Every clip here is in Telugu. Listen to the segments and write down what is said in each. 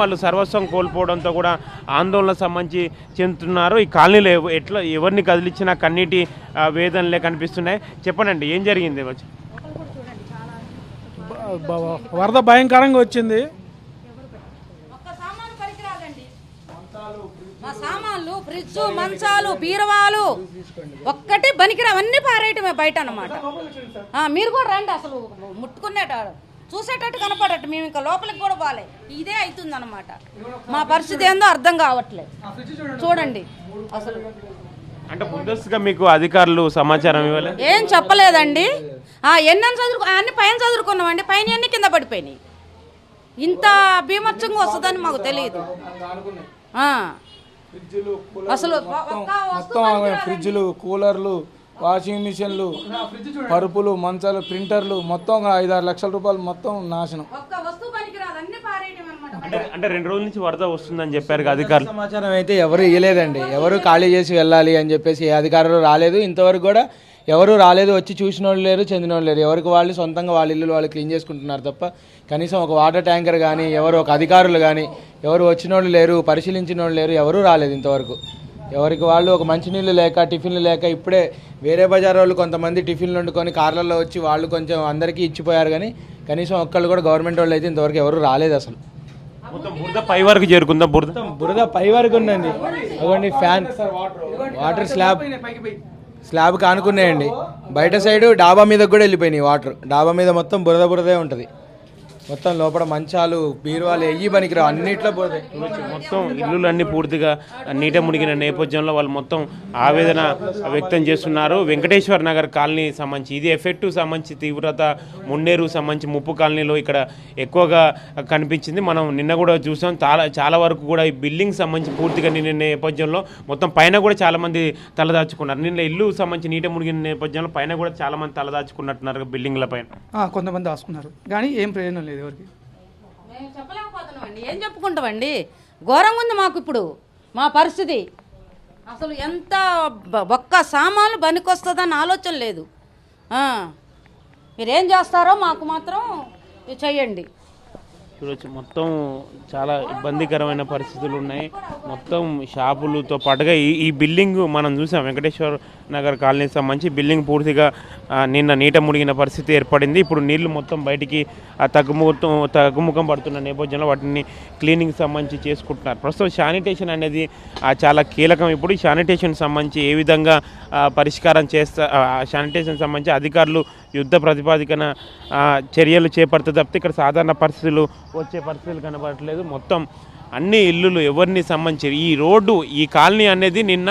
వాళ్ళు సర్వస్వం కోల్పోవడంతో కూడా ఆందోళన సంబంధించి చెందుతున్నారు. ఈ కాలనీలో ఎట్లా ఎవరిని కదిలించినా కన్నీటి వేదనలే కనిపిస్తున్నాయి. చెప్పండి ఏం జరిగింది వరద భయంకరంగా వచ్చింది. ఒక్క సామాను పనికిరాదండి. మా సామాన్లు ఫ్రిడ్జ్ మంచాలు బీరవాలు ఒక్కటి పనికిరావు. అన్ని పారేయటమే బయట అన్నమాట. ఆ, మీరు కూడా రండి అసలు ముట్టుకునేట చూసేటట్టు కనపడట్టు మేము ఇంకా లోపలికి కూడా బాలే ఇదే అవుతుంది అనమాట మా పరిస్థితి ఏందో అర్థం కావట్లేదు చూడండి. అసలు అంటే ముందస్తుగా మీకు అధికారులు సమాచారం ఇవ్వలే? ఏం చెప్పలేదండి. ఆ, ఎన్నని చదువుకు అన్ని పైన చదువుకున్నామండి. పైన అన్ని కింద పడిపోయినాయి? ఇంత బీమత్సంగా వస్తుందని మాకు తెలియదు. ఆ. అసలు ఫ్రిడ్జ్లు కూలర్లు వాషింగ్ మిషన్లు పరుపులు మంచాలు ప్రింటర్లు మొత్తం ఐదు ఆరు లక్షల రూపాయలు మొత్తం నాశనం. అంటే రెండు రోజుల నుంచి వరద వస్తుందని చెప్పారు అధికారులు. సమాచారం అయితే ఎవరు ఇవ్వలేదండి ఎవరు ఖాళీ చేసి వెళ్ళాలి అని చెప్పేసి ఏ అధికారులు రాలేదు. ఇంతవరకు కూడా ఎవరు రాలేదు వచ్చి చూసిన వాళ్ళు లేరు చెందిన వాళ్ళు లేరు. ఎవరికి వాళ్ళు సొంతంగా వాళ్ళ ఇల్లు వాళ్ళు క్లీన్ చేసుకుంటున్నారు తప్ప కనీసం ఒక వాటర్ ట్యాంకర్ కానీ ఎవరు ఒక అధికారులు కానీ ఎవరు వచ్చిన వాళ్ళు లేరు పరిశీలించిన వాళ్ళు లేరు ఎవరు రాలేదు ఇంతవరకు. ఎవరికి వాళ్ళు ఒక మంచినీళ్ళు లేక టిఫిన్లు లేక ఇప్పుడే వేరే బజార్ వాళ్ళు కొంతమంది టిఫిన్లు వండుకొని కార్లలో వచ్చి వాళ్ళు కొంచెం అందరికీ ఇచ్చిపోయారు కానీ కనీసం ఒక్కళ్ళు కూడా గవర్నమెంట్ వాళ్ళు అయితే ఇంతవరకు ఎవరు రాలేదు అసలు. బురద పై వరకు చేరుకుందా బురద? బురద పై వరకు ఉందండి. అదిగోండి ఫ్యాన్. వాటర్ స్లాబ్ స్లాబ్ కానుకున్నాయండి. బయట సైడ్ డాబా మీద కూడా వెళ్ళిపోయినాయి వాటర్. డాబా మీద మొత్తం బురద బురదే ఉంటుంది. మొత్తం లోపల మంచాలు బీరువాలు ఎయ్యి పనికిరావు. అన్నిట్లో బురదే మొత్తం ఇల్లులు అన్ని పూర్తిగా నీట మునిగిన నేపథ్యంలో వాళ్ళు మొత్తం ఆవేదన వ్యక్తం చేస్తున్నారు. వెంకటేశ్వర నగర్ కాలనీ సంబంధించి ఇది ఎఫెక్టివ్ సంబంధించి తీవ్రత మున్నేరు సంబంధించి ముప్పు కాలనీలో ఇక్కడ ఎక్కువగా కనిపించింది. మనం నిన్న కూడా చూసాం. చాలా చాలా వరకు కూడా ఈ బిల్డింగ్ సంబంధించి పూర్తిగా నిన్న నేపథ్యంలో మొత్తం పైన కూడా చాలా మంది తలదాచుకున్నారు. నిన్న ఇల్లు సంబంధించి నీట మునిగిన నేపథ్యంలో పైన కూడా చాలా మంది తలదాచుకున్నట్టున్నారు బిల్డింగ్ల పైన. ఆ, కొంతమంది దాచుకున్నారు. కానీ ఏం ప్రయోజనం లేదు. ఎవరికి? మేము చెప్పలేకపోతున్నామండి. ఏం చెప్పుకుంటామండి? ఘోరంగా ఉంది మాకు ఇప్పుడు మా పరిస్థితి. అసలు ఎంత ఒక్క సామాన్లు బనికొస్తుందని ఆలోచన లేదు. మీరేం చేస్తారో మాకు మాత్రం చేయండి చెయ్యండి. చూడొచ్చు. మొత్తం చాలా ఇబ్బందికరమైన పరిస్థితులు ఉన్నాయి. మొత్తం షాపులతో పాటుగా ఈ ఈ బిల్డింగ్ మనం చూసాం. వెంకటేశ్వర నగర్ కాలనీకి సంబంధించి బిల్డింగ్ పూర్తిగా నిన్న నీట మునిగిన పరిస్థితి ఏర్పడింది. ఇప్పుడు నీళ్ళు మొత్తం బయటికి ఆ, తగ్గుముఖం తగ్గుముఖం పడుతున్న నేపథ్యంలో వాటిని క్లీనింగ్ సంబంధించి చేసుకుంటున్నారు. ప్రస్తుతం శానిటేషన్ అనేది చాలా కీలకం. ఇప్పుడు శానిటేషన్ సంబంధించి ఏ విధంగా పరిష్కారం చేస్తా ఆ, శానిటేషన్ సంబంధించి అధికారులు యుద్ధ ప్రతిపాదికన చర్యలు చేపడితే తప్పితే ఇక్కడ సాధారణ పరిస్థితులు వచ్చే పరిస్థితులు కనబడట్లేదు. మొత్తం అన్ని ఇల్లులు ఎవరిని సంబంధించి ఈ రోడ్డు ఈ కాలనీ అనేది నిన్న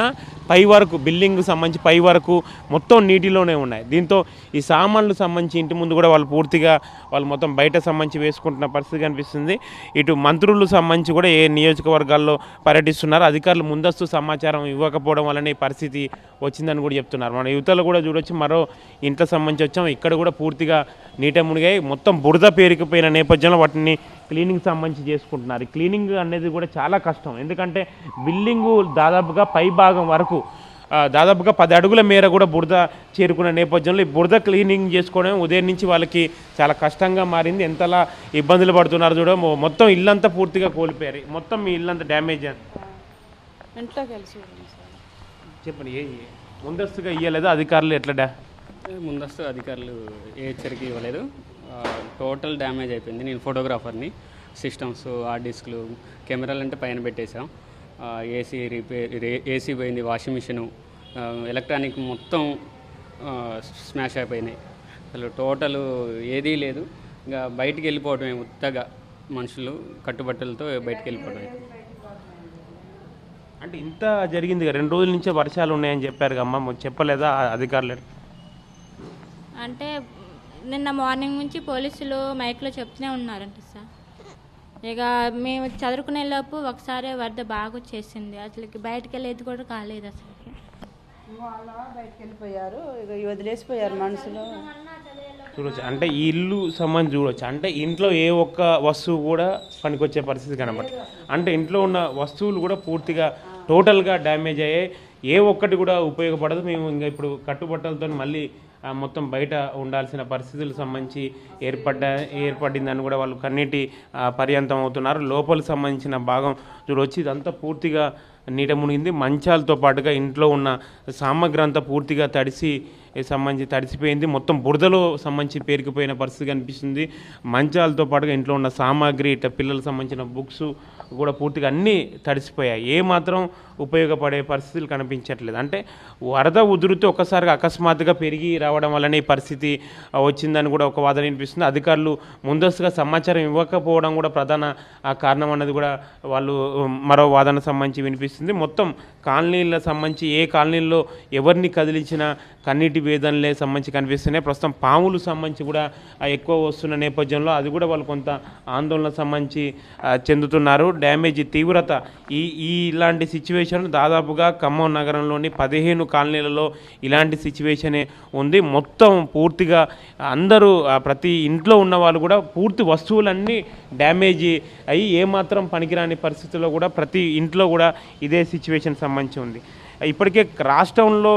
పై వరకు బిల్డింగ్ సంబంధించి పై వరకు మొత్తం నీటిలోనే ఉన్నాయి. దీంతో ఈ సామాన్లు సంబంధించి ఇంటి ముందు కూడా వాళ్ళు పూర్తిగా వాళ్ళు మొత్తం బయట సంబంధించి వేసుకుంటున్న పరిస్థితి కనిపిస్తుంది. ఇటు మంత్రులు సంబంధించి కూడా ఏ నియోజకవర్గాల్లో పర్యటిస్తున్నారు? అధికారులు ముందస్తు సమాచారం ఇవ్వకపోవడం వలన ఈ పరిస్థితి వచ్చిందని కూడా చెప్తున్నారు. మన యువతలు కూడా చూడొచ్చు మరో ఇంట్లో సంబంధించి వచ్చాం. ఇక్కడ కూడా పూర్తిగా నీట మునిగాయి. మొత్తం బురద పేరుకుపోయిన నేపథ్యంలో వాటిని క్లీనింగ్ సంబంధించి చేసుకుంటున్నారు. క్లీనింగ్ అనేది కూడా చాలా కష్టం. ఎందుకంటే బిల్డింగు దాదాపుగా పై భాగం వరకు దాదాపుగా పది అడుగుల మేర కూడా బురద చేరుకున్న నేపథ్యంలో ఈ బురద క్లీనింగ్ చేసుకోవడం ఉదయం నుంచి వాళ్ళకి చాలా కష్టంగా మారింది. ఎంతలా ఇబ్బందులు పడుతున్నారు చూడ మొత్తం ఇల్లంతా పూర్తిగా కోల్పోయారు. మొత్తం మీ ఇల్లంతా డ్యామేజ్ అని చెప్పండి ఏ ముందస్తుగా ఇయ్యలేదు అధికారులు ఎట్లా ముందస్తు అధికారులు ఏ హెచ్చరిక ఇవ్వలేదు. టోటల్ డ్యామేజ్ అయిపోయింది. నేను ఫోటోగ్రాఫర్ని సిస్టమ్స్ హార్డ్ డిస్క్లు కెమెరాలు అంటే పైన పెట్టేశాం. ఆ, ఏసీ రిపేర్ ఏసీ పోయింది వాషింగ్ మిషను. ఎలక్ట్రానిక్ మొత్తం స్మాష్ అయిపోయినాయి. అసలు టోటల్ ఏదీ లేదు. ఇంకా బయటికి వెళ్ళిపోవడమే ఉత్తగా మనుషులు కట్టుబట్టలతో బయటికి వెళ్ళిపోవడమే అంటే ఇంత జరిగింది రెండు రోజుల నుంచే వర్షాలు ఉన్నాయని చెప్పారు అమ్మ. చెప్పలేదా అధికారులు? అంటే నిన్న మార్నింగ్ నుంచి పోలీసులు మైక్లో చెప్తూనే ఉన్నారంట సార్. ఇక మేము చదువుకునే లోపు ఒకసారి వరద బాగా వచ్చేసింది అసలుకి బయటకు వెళ్ళేది కూడా కాలేదు అసలుకి. వాళ్ళ బయటకు వెళ్ళిపోయారు ఇక వదిలేసిపోయారు మనుషులు. చూడొచ్చు. అంటే ఈ ఇల్లు సంబంధించి చూడొచ్చు. అంటే ఇంట్లో ఏ ఒక్క వస్తువు కూడా పనికొచ్చే పరిస్థితి కనబడదు. అంటే ఇంట్లో ఉన్న వస్తువులు కూడా పూర్తిగా టోటల్గా డ్యామేజ్ అయ్యాయి. ఏ ఒక్కటి కూడా ఉపయోగపడదు. మేము ఇంకా ఇప్పుడు కట్టుబట్టలతో మళ్ళీ మొత్తం బయట ఉండాల్సిన పరిస్థితులకు సంబంధించి ఏర్పడ్డ ఏర్పడిందని కూడా వాళ్ళు కన్నీటి పర్యంతం అవుతున్నారు. లోపలికి సంబంధించిన భాగం చూడొచ్చి. ఇదంతా పూర్తిగా నీట మునిగింది. మంచాలతో పాటుగా ఇంట్లో ఉన్న సామగ్రి అంతా పూర్తిగా తడిసి సంబంధించి తడిసిపోయింది. మొత్తం బురదలో సంబంధించి పేరుకుపోయిన పరిస్థితి కనిపిస్తుంది. మంచాలతో పాటుగా ఇంట్లో ఉన్న సామాగ్రి ఇట్లా పిల్లలకు సంబంధించిన బుక్స్ కూడా పూర్తిగా అన్నీ తడిసిపోయాయి. ఏ మాత్రం ఉపయోగపడే పరిస్థితులు కనిపించట్లేదు. అంటే వరద ఉధృతి ఒక్కసారిగా అకస్మాత్తుగా పెరిగి రావడం వల్లనే ఈ పరిస్థితి వచ్చిందని కూడా ఒక వాదన వినిపిస్తుంది. అధికారులు ముందస్తుగా సమాచారం ఇవ్వకపోవడం కూడా ప్రధాన ఆ, కారణం అన్నది కూడా వాళ్ళు మరో వాదన సంబంధించి వినిపిస్తుంది. మొత్తం కాలనీల సంబంధించి ఏ కాలనీల్లో ఎవరిని కదిలించినా కన్నీటి వేదనలే సంబంధించి కనిపిస్తున్నాయి. ప్రస్తుతం పాములు సంబంధించి కూడా ఎక్కువ వస్తున్న నేపథ్యంలో అది కూడా వాళ్ళు కొంత ఆందోళన సంబంధించి చెందుతున్నారు. డ్యామేజ్ తీవ్రత ఈ ఈ ఇలాంటి సిచ్యువేషన్ దాదాపుగా ఖమ్మం నగరంలోని పదిహేను కాలనీలలో ఇలాంటి సిచ్యువేషనే ఉంది. మొత్తం పూర్తిగా అందరూ ప్రతి ఇంట్లో ఉన్న వాళ్ళు కూడా పూర్తి వస్తువులన్నీ డ్యామేజ్ అయ్యి ఏమాత్రం పనికిరాని పరిస్థితుల్లో కూడా ప్రతి ఇంట్లో కూడా ఇదే సిచ్యువేషన్ సంబంధించి ఉంది. ఇప్పటికే రాష్ట్రంలో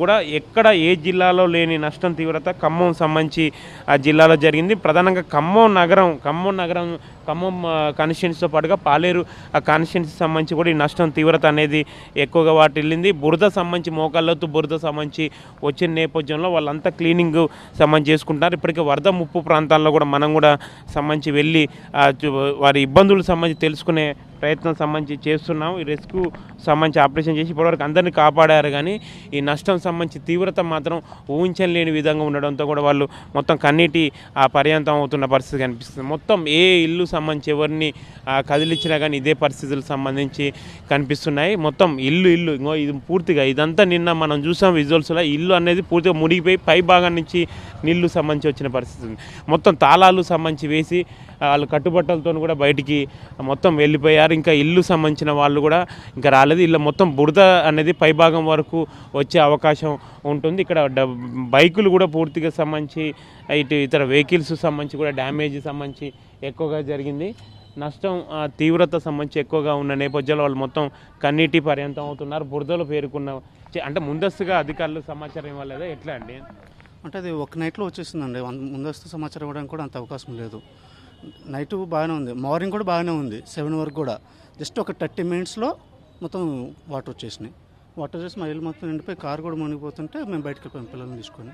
కూడా ఎక్కడ ఏ జిల్లాలో లేని నష్టం తీవ్రత ఖమ్మం సంబంధించి ఆ జిల్లాలో జరిగింది. ప్రధానంగా ఖమ్మం నగరం ఖమ్మం నగరం ఖమ్మం కాన్స్టిట్యున్సీతో పాటుగా పాలేరు ఆ కాన్స్టిట్యున్సీ సంబంధించి కూడా ఈ నష్టం తీవ్రత అనేది ఎక్కువగా వాటిల్లింది. బురద సంబంధించి మోకాళ్ళతో బురద సంబంధించి వచ్చిన నేపథ్యంలో వాళ్ళంతా క్లీనింగ్ సంబంధించి చేసుకుంటారు ఇప్పటికే వరద ముప్పు ప్రాంతాల్లో కూడా మనం కూడా సంబంధించి వెళ్ళి వారి ఇబ్బందులు సంబంధించి తెలుసుకునే ప్రయత్నం సంబంధించి చేస్తున్నాం. ఈ రెస్క్యూ సంబంధించి ఆపరేషన్ చేసి ఇప్పటివరకు అందరినీ కాపాడారు కానీ ఈ నష్టం సంబంధించి తీవ్రత మాత్రం ఊహించలేని విధంగా ఉండడంతో కూడా వాళ్ళు మొత్తం కన్నీటి ఆ పర్యంతం అవుతున్న పరిస్థితి కనిపిస్తుంది. మొత్తం ఏ ఇల్లు సంబంధించి ఎవరిని కదిలించినా కానీ ఇదే పరిస్థితులకు సంబంధించి కనిపిస్తున్నాయి. మొత్తం ఇల్లు ఇల్లు ఇంకో ఇది పూర్తిగా ఇదంతా నిన్న మనం చూసాం విజువల్స్లో ఇల్లు అనేది పూర్తిగా మునిగిపోయి పై భాగం నుంచి నీళ్ళు సంబంధించి వచ్చిన పరిస్థితి ఉంది. మొత్తం తాళాలు సంబంధించి వేసి వాళ్ళు కట్టుబట్టలతో కూడా బయటికి మొత్తం వెళ్ళిపోయారు. ఇంకా ఇల్లు సంబంధించిన వాళ్ళు కూడా ఇంకా రాలేదు. ఇలా మొత్తం బురద అనేది పైభాగం వరకు వచ్చే అవకాశం ఉంటుంది. ఇక్కడ బైకులు కూడా పూర్తిగా సంబంధించి ఇటు ఇతర వెహికల్స్ సంబంధించి కూడా డ్యామేజ్ సంబంధించి ఎక్కువగా జరిగింది. నష్టం ఆ, తీవ్రత సంబంధించి ఎక్కువగా ఉన్న నేపథ్యంలో వాళ్ళు మొత్తం కన్నీటి పర్యంతం అవుతున్నారు. బురదలో పేరుకున్న అంటే ముందస్తుగా అధికారులు సమాచారం ఇవ్వలేదా? ఎట్లా అండి? అంటే అది ఒక నైట్లో వచ్చేసిందండి. ముందస్తు సమాచారం ఇవ్వడానికి కూడా అంత అవకాశం లేదు. నైట్ బాగానే ఉంది. మార్నింగ్ కూడా బాగానే ఉంది. సెవెన్ వరకు కూడా. జస్ట్ ఒక థర్టీ మినిట్స్లో మొత్తం వాటర్ వచ్చేసినాయి. వాటర్ వచ్చేసి మా ఇల్లు మొత్తం నిండిపోయి కార్ కూడా మునిగిపోతుంటే మేము బయటకు వెళ్ళిపోయాం పిల్లల్ని తీసుకొని.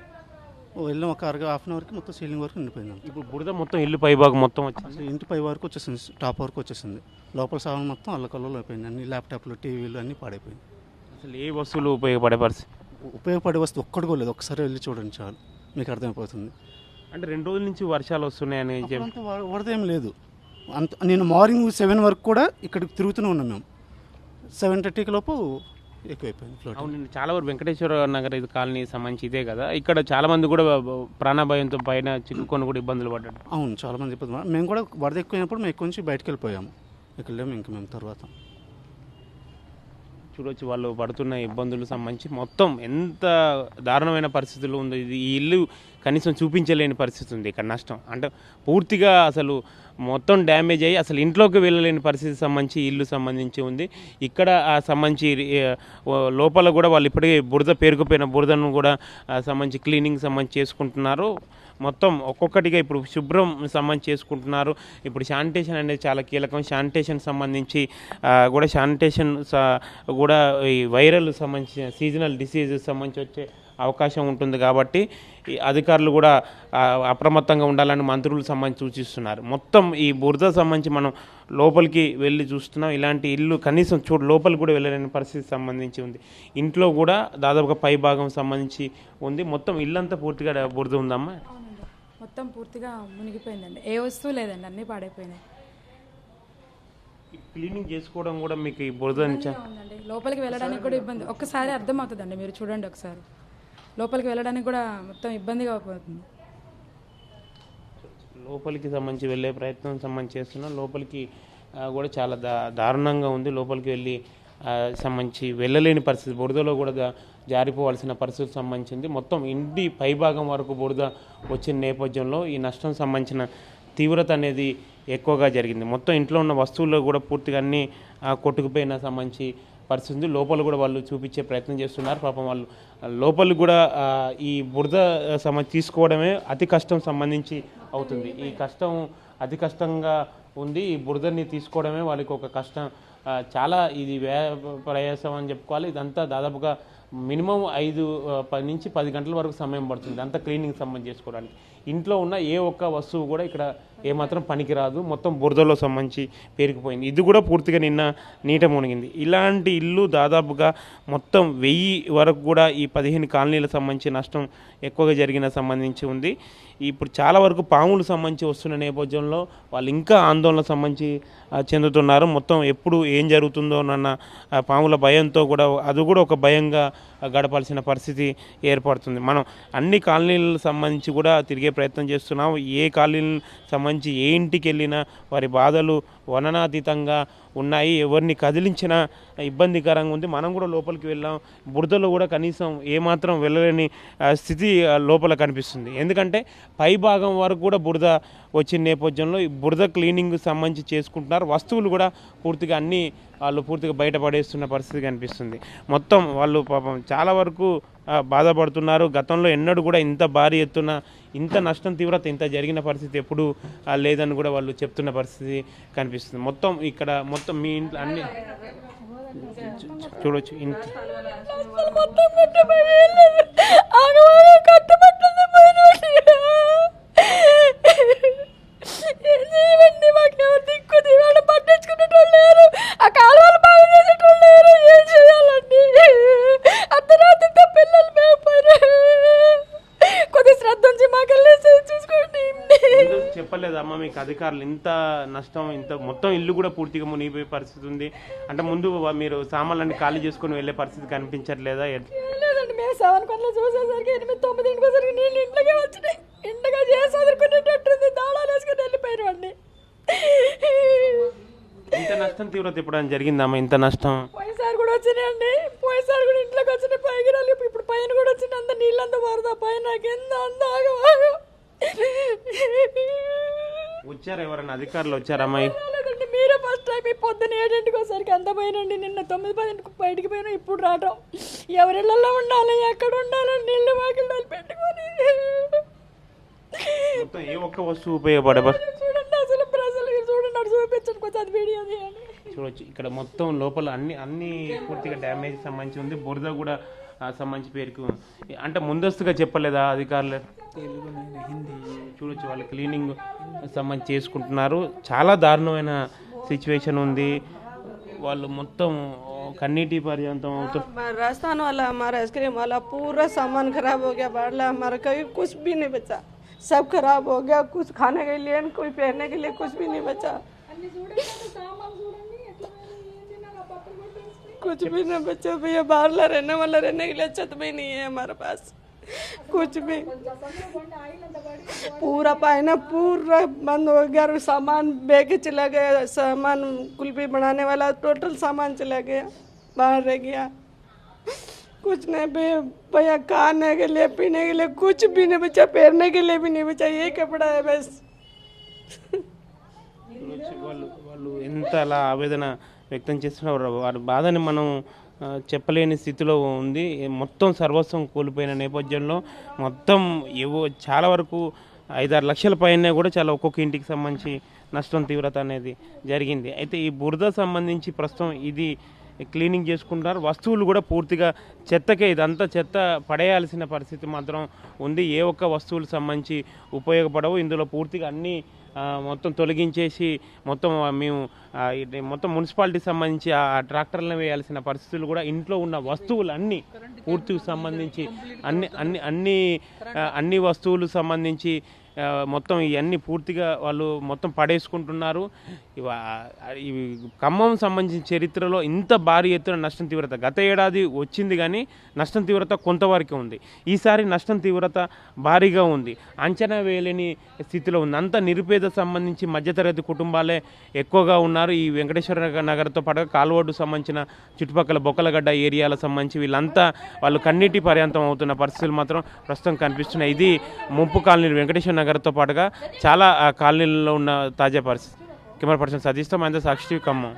వెళ్ళిన ఒక అరగ హాఫ్ అన్ అవర్కి మొత్తం సీలింగ్ వరకు నిండిపోయింది ఇప్పుడు బురద మొత్తం ఇల్లు పైభాగం మొత్తం వచ్చింది ఇంటి పై వరకు వచ్చేసింది టాప్ వరకు వచ్చేసింది. లోపల సామాన్ మొత్తం అల్లకల్లో అయిపోయింది. అన్ని ల్యాప్టాప్లు టీవీలు అన్నీ పాడైపోయింది అసలు ఏ వస్తువులు ఉపయోగపడే పరిస్థితి? ఉపయోగపడే వస్తువు ఒక్కటి కూడా లేదు. ఒకసారి వెళ్ళి చూడండి చాలు. మీకు అర్థమైపోతుంది. అంటే రెండు రోజుల నుంచి వర్షాలు వస్తున్నాయని చెప్పి. వరద ఏం లేదు. అంత నేను మార్నింగ్ సెవెన్ వరకు కూడా ఇక్కడికి తిరుగుతూనే ఉన్నాం మేము. సెవెన్ థర్టీకి లోపు ఎక్కువైపోయింది ఫ్లోట్ చాలా వరకు వెంకటేశ్వర నగర్ ఇది కాలనీ సంబంధించి ఇదే కదా. ఇక్కడ చాలా మంది కూడా ప్రాణభయంతో పైన చిక్కుకొని కూడా ఇబ్బందులు పడ్డారు. అవును చాలా మంది ఇబ్బంది. మేము కూడా వరద ఎక్కువైనప్పుడు మేము ఎక్కువ నుంచి బయటకు వెళ్ళిపోయాము. ఇక్కడ లేము ఇంక మేము తర్వాత. చూడొచ్చు వాళ్ళు పడుతున్న ఇబ్బందులు సంబంధించి మొత్తం ఎంత దారుణమైన పరిస్థితులు ఉంది ఇది ఈ ఇల్లు కనీసం చూపించలేని పరిస్థితి ఉంది ఇక్కడ నష్టం. అంటే పూర్తిగా అసలు మొత్తం డ్యామేజ్ అయ్యి అసలు ఇంట్లోకి వెళ్ళలేని పరిస్థితి సంబంధించి ఇల్లు సంబంధించి ఉంది. ఇక్కడ ఆ సంబంధించి లోపల కూడా వాళ్ళు ఇప్పటికే బురద పేరుకుపోయిన బురదను కూడా సంబంధించి క్లీనింగ్ సంబంధించి చేసుకుంటున్నారు. మొత్తం ఒక్కొక్కటిగా ఇప్పుడు శుభ్రం సంబంధించి చేసుకుంటున్నారు. ఇప్పుడు శానిటేషన్ అనేది చాలా కీలకం. శానిటేషన్ సంబంధించి కూడా శానిటేషన్ స- కూడా ఈ వైరల్ సంబంధించిన సీజనల్ డిసీజెస్ సంబంధించి వచ్చే అవకాశం ఉంటుంది కాబట్టి ఈ అధికారులు కూడా అప్రమత్తంగా ఉండాలని మంత్రులు సంబంధించి సూచిస్తున్నారు. మొత్తం ఈ బురద సంబంధించి మనం లోపలికి వెళ్ళి చూస్తున్నాం. ఇలాంటి ఇల్లు కనీసం చూడు లోపలికి కూడా వెళ్ళలేని పరిస్థితి సంబంధించి ఉంది. ఇంట్లో కూడా దాదాపుగా పై భాగం సంబంధించి ఉంది. మొత్తం ఇల్లంతా పూర్తిగా బురద ఉందమ్మా? మొత్తం పూర్తిగా మునిగిపోయిందండి. ఏ వస్తువు లేదండి అన్నీ పాడైపోయినాయి. క్లీనింగ్ చేసుకోవడం కూడా మీకు ఈ బురద నుంచి? ఉందండి. లోపలికి వెళ్ళడానికి కూడా ఇబ్బంది ఒక్కసారి అర్థమవుతుందండి మీరు చూడండి ఒకసారి. లోపలికి వెళ్ళడానికి కూడా మొత్తం ఇబ్బందిగా పోతుంది లోపలికి సంబంధించి వెళ్ళే ప్రయత్నం సంబంధించి చేస్తున్నాం లోపలికి కూడా చాలా దారుణంగా ఉంది. లోపలికి వెళ్ళి సంబంధించి వెళ్ళలేని పరిస్థితి. బురదలో కూడా జారిపోవాల్సిన పరిస్థితి సంబంధించింది. మొత్తం ఇంటి పైభాగం వరకు బురద వచ్చిన నేపథ్యంలో ఈ నష్టం సంబంధించిన తీవ్రత అనేది ఎక్కువగా జరిగింది. మొత్తం ఇంట్లో ఉన్న వస్తువులు కూడా పూర్తిగా అన్నీ కొట్టుకుపోయిన సంబంధించి పరిస్థితి ఉంది. లోపల కూడా వాళ్ళు చూపించే ప్రయత్నం చేస్తున్నారు. పాపం వాళ్ళు లోపల కూడా ఈ బురద సమ తీసుకోవడమే అతి కష్టం సంబంధించి అవుతుంది. ఈ కష్టం అతి కష్టంగా ఉంది. ఈ బురదని తీసుకోవడమే వాళ్ళకి ఒక కష్టం చాలా ఇది వ్యయ ప్రయాసం అని చెప్పుకోవాలి. ఇదంతా దాదాపుగా మినిమం ఐదు పది నుంచి పది గంటల వరకు సమయం పడుతుంది. అంతా క్లీనింగ్ సంబంధించి చేసుకోవడానికి. ఇంట్లో ఉన్న ఏ ఒక్క వస్తువు కూడా ఇక్కడ ఏమాత్రం పనికిరాదు. మొత్తం బురదలో సంబంధించి పేరుకుపోయింది. ఇది కూడా పూర్తిగా నిన్న నీట మునిగింది. ఇలాంటి ఇల్లు దాదాపుగా మొత్తం వెయ్యి వరకు కూడా ఈ పదిహేను కాలనీలకు సంబంధించి నష్టం ఎక్కువగా జరిగిన సంబంధించి ఉంది. ఇప్పుడు చాలా వరకు పాములకు సంబంధించి వస్తున్న నేపథ్యంలో వాళ్ళు ఇంకా ఆందోళన సంబంధించి చెందుతున్నారు. మొత్తం ఎప్పుడు ఏం జరుగుతుందో అన్న ఆ, పాముల భయంతో కూడా అది కూడా ఒక భయంగా గడపాల్సిన పరిస్థితి ఏర్పడుతుంది. మనం అన్ని కాలనీలకు సంబంధించి కూడా తిరిగే ప్రయత్నం చేస్తున్నాం. ఏ కాలనీ సంబంధించి ఏ ఇంటికి వెళ్ళినా వారి బాధలు వననాతీతంగా ఉన్నాయి. ఎవరిని కదిలించినా ఇబ్బందికరంగా ఉంది. మనం కూడా లోపలికి వెళ్ళాం. బురదలో కూడా కనీసం ఏమాత్రం వెళ్ళలేని స్థితి లోపల కనిపిస్తుంది. ఎందుకంటే పై భాగం వరకు కూడా బురద వచ్చిన నేపథ్యంలో ఈ బురద క్లీనింగ్ సంబంధించి చేసుకుంటున్నారు. వస్తువులు కూడా పూర్తిగా అన్నీ వాళ్ళు పూర్తిగా బయటపడేస్తున్న పరిస్థితి కనిపిస్తుంది. మొత్తం వాళ్ళు పాపం చాలా వరకు బాధపడుతున్నారు. గతంలో ఎన్నడూ కూడా ఇంత భారీ ఎత్తున ఇంత నష్టం తీవ్రత ఇంత జరిగిన పరిస్థితి ఎప్పుడు లేదని కూడా వాళ్ళు చెప్తున్న పరిస్థితి కనిపిస్తుంది. మొత్తం ఇక్కడ మొత్తం మీ ఇంట్లో అన్ని చూడవచ్చు చూడొచ్చు. ఇంత మొత్తం కట్టబడి ఆగవాగ కట్టబట్టలు ఏం చేయమండి మాకెవరు దిక్కు దివాడు పట్టించుకునేటోళ్ళు లేరు. ఆ కాలువలు బాగా చేసేటోళ్ళు లేరు. ఏం చేయాలండి? అర్ధరాత్రితో పిల్లలు మేపోయారు కొద్ది శ్రద్ధ ఉంచి మాకెళ్ళి చూసుకోండి. ముందు చెప్పలేదు అమ్మ మీకు అధికారులు ఇంత నష్టం ఇంత మొత్తం ఇల్లు కూడా పూర్తిగా మునిగిపోయే పరిస్థితి ఉంది. అంటే ముందు మీరు సామాన్లన్నీ ఖాళీ చేసుకొని వెళ్ళే పరిస్థితి కనిపించట్లేదా? లేదండి మేము సెవెన్ చూసేసరికి ఎనిమిది తొమ్మిది ఇంటికోసరికి నీళ్ళు ఇంట్లోకి వచ్చినాయి ఇంట్లోకి చేసి చదువుకునేటట్టుంది దాడాలు వేసుకుని వెళ్ళిపోయారు అండి ఇంత నష్టం తీవ్రత ఎప్పుడైనా జరిగిందమ్మా ఇంత నష్టం. పోయినసారి కూడా వచ్చినాయండి పోయినసారి కూడా ఇంట్లోకి వచ్చినాయి. పైకి రాలి ఇప్పుడు పైన కూడా వచ్చిన అంత నీళ్ళంతా వరద పైన కింద అంత ఆగవాగం వచ్చారు ఎవరైనా? అధికారులు వచ్చారమ్మా లేదండి మీరే ఫస్ట్ టైం ఈ పొద్దున ఏడింటికి వచ్చేసరికి అంత పోయినండి నిన్న తొమ్మిది పదింటికి బయటికి పోయినా ఇప్పుడు రావటం. ఎవరిళ్ళల్లో ఉండాలి? ఎక్కడ ఉండాలి? నీళ్ళు వాకిళ్ళు పెట్టుకొని మొత్తం ఏ ఒక్క వస్తువు ఉపయోగపడే బస్ చూడండి అసలు ప్రజలు చూడండి అటు చూపించండి కొంచెం అది వీడియో తీయండి చూడొచ్చు ఇక్కడ మొత్తం లోపల అన్ని అన్ని పూర్తిగా డ్యామేజ్ సంబంధించి ఉంది బురద కూడా ఆ, సంబంధించి పేరుకు అంటే ముందస్తుగా చెప్పలేదా అధికారులు చూడొచ్చు వాళ్ళు క్లీనింగ్ సంబంధించి చేసుకుంటున్నారు చాలా దారుణమైన సిచ్యువేషన్ ఉంది వాళ్ళు మొత్తం కన్నీటి పర్యంతం అవుతుంది हमारा राजस्थान वाला हमारा आइसक्रीम वाला पूरा सामान खराब हो गया बाढ़ हमारा कभी कुछ भी नहीं बचा सब खराब हो गया कुछ खाने के लिए कोई पहनने के लिए कुछ भी नहीं बचा कुछ भी नहीं बचा भैया बाहर ला रहने वाला रहने के लिए छत भी नहीं है हमारे पास कुछ भी पूरा पाना पूरा बंद हो गया और सामान बेग चला गया सामान कुल्फी बनाने वाला टोटल सामान चला गया बाहर रह गया कुछ नहीं भैया भैया खाने के लिए पीने के लिए कुछ भी नहीं बचा पहनने के लिए भी नहीं बचा ये कपड़ा है बस చూడొచ్చు వాళ్ళు వాళ్ళు ఎంత అలా ఆవేదన వ్యక్తం చేస్తున్నారు. వారి బాధని మనం చెప్పలేని స్థితిలో ఉంది. మొత్తం సర్వస్వం కోల్పోయిన నేపథ్యంలో మొత్తం ఏవో చాలా వరకు ఐదారు లక్షల పైన కూడా చాలా ఒక్కొక్క ఇంటికి సంబంధించి నష్టం తీవ్రత అనేది జరిగింది. అయితే ఈ బురద సంబంధించి ప్రస్తుతం ఇది క్లీనింగ్ చేసుకుంటారు వస్తువులు కూడా పూర్తిగా చెత్తకే ఇదంతా చెత్త పడేయాల్సిన పరిస్థితి మాత్రం ఉంది. ఏ ఒక్క వస్తువులు సంబంధించి ఉపయోగపడవు. ఇందులో పూర్తిగా అన్ని మొత్తం తొలగించేసి మొత్తం మేము మొత్తం మున్సిపాలిటీ సంబంధించి ఆ ట్రాక్టర్లను వేయాల్సిన పరిస్థితులు కూడా ఇంట్లో ఉన్న వస్తువులు అన్నీ పూర్తికి సంబంధించి అన్ని అన్ని అన్ని అన్ని వస్తువులు సంబంధించి మొత్తం ఇవన్నీ పూర్తిగా వాళ్ళు మొత్తం పడేసుకుంటున్నారు. ఇవ- ఇవి ఖమ్మం సంబంధించిన చరిత్రలో ఇంత భారీ ఎత్తున నష్టం తీవ్రత. గత ఏడాది వచ్చింది కానీ నష్టం తీవ్రత కొంతవరకే ఉంది. ఈసారి నష్టం తీవ్రత భారీగా ఉంది. అంచనా వేయలేని స్థితిలో ఉంది. అంత నిరుపేద సంబంధించి మధ్యతరగతి కుటుంబాలే ఎక్కువగా ఉన్నారు. ఈ వెంకటేశ్వర నగర్తో పాటు కాలువడ్డు సంబంధించిన చుట్టుపక్కల బొక్కలగడ్డ ఏరియాల సంబంధించి వీళ్ళంతా వాళ్ళు కన్నీటి పర్యంతం అవుతున్న పరిస్థితులు మాత్రం ప్రస్తుతం కనిపిస్తున్నాయి. ఇది ముంపు కాలనీ వెంకటేశ్వర నగర్తో పాటుగా చాలా కాలనీలలో ఉన్న తాజా పరిస్థితి. కెమెరా పర్సన్ సతీష్తో మహేంద్ర సాక్షి ఖమ్మం.